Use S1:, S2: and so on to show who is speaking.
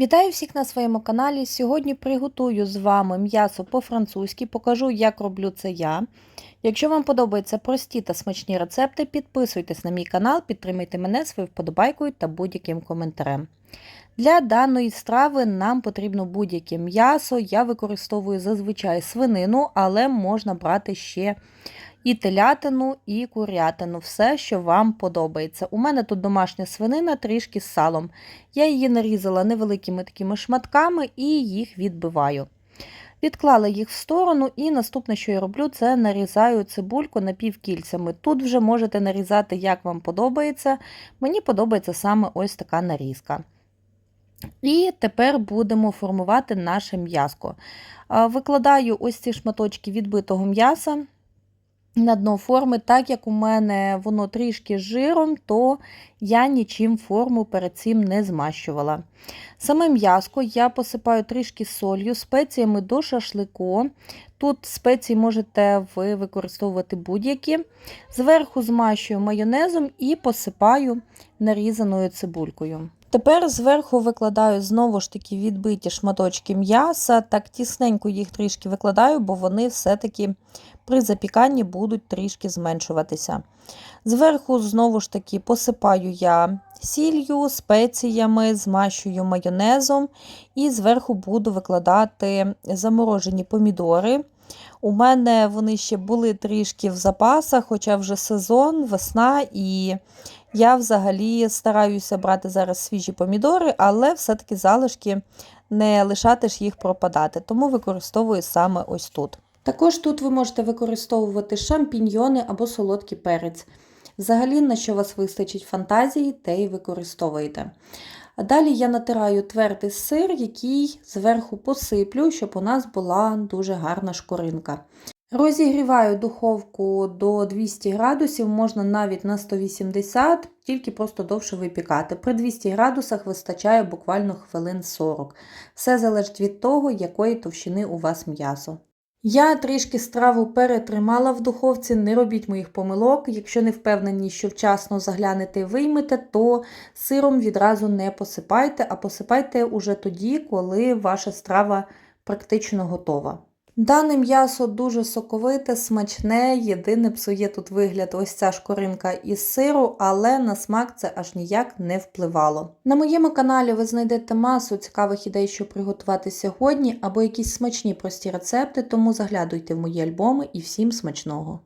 S1: Вітаю всіх на своєму каналі. Сьогодні приготую з вами м'ясо по-французьки, покажу, як роблю це я. Якщо вам подобаються прості та смачні рецепти, підписуйтесь на мій канал, підтримайте мене своєю вподобайкою та будь-яким коментарем. Для даної страви нам потрібно будь-яке м'ясо. Я використовую зазвичай свинину, але можна брати ще і телятину, і курятину, все, що вам подобається. У мене тут домашня свинина трішки з салом. Я її нарізала невеликими такими шматками і їх відбиваю. Відклала їх в сторону, і наступне, що я роблю, це нарізаю цибульку напівкільцями. Тут вже можете нарізати, як вам подобається. Мені подобається саме ось така нарізка. І тепер будемо формувати наше м'яско. Викладаю ось ці шматочки відбитого м'яса на дно форми, так як у мене воно трішки з жиром, то я нічим форму перед цим не змащувала. Саме м'язко я посипаю трішки солью, спеціями до шашлику. Тут спеції можете ви використовувати будь-які. Зверху змащую майонезом і посипаю нарізаною цибулькою. Тепер зверху викладаю знову ж таки відбиті шматочки м'яса, так тісненько їх трішки викладаю, бо вони все-таки при запіканні будуть трішки зменшуватися. Зверху, знову ж таки, посипаю я сіллю, спеціями, змащую майонезом і зверху буду викладати заморожені помідори. У мене вони ще були трішки в запасах, хоча вже сезон, весна, і я взагалі стараюся брати зараз свіжі помідори, але все-таки залишки не лишати ж їх пропадати, тому використовую саме ось тут. Також тут ви можете використовувати шампіньйони або солодкий перець. Взагалі, на що вас вистачить фантазії, те й використовуєте. Далі я натираю твердий сир, який зверху посиплю, щоб у нас була дуже гарна шкоринка. Розігріваю духовку до 200 градусів, можна навіть на 180, тільки просто довше випікати. При 200 градусах вистачає буквально хвилин 40. Все залежить від того, якої товщини у вас м'ясо. Я трішки страву перетримала в духовці, не робіть моїх помилок. Якщо не впевнені, що вчасно заглянете і виймете, то сиром відразу не посипайте, а посипайте уже тоді, коли ваша страва практично готова. Дане м'ясо дуже соковите, смачне, єдине псує тут вигляд ось ця шкоринка із сиру, але на смак це аж ніяк не впливало. На моєму каналі ви знайдете масу цікавих ідей, що приготувати сьогодні, або якісь смачні прості рецепти, тому заглядуйте в мої альбоми і всім смачного!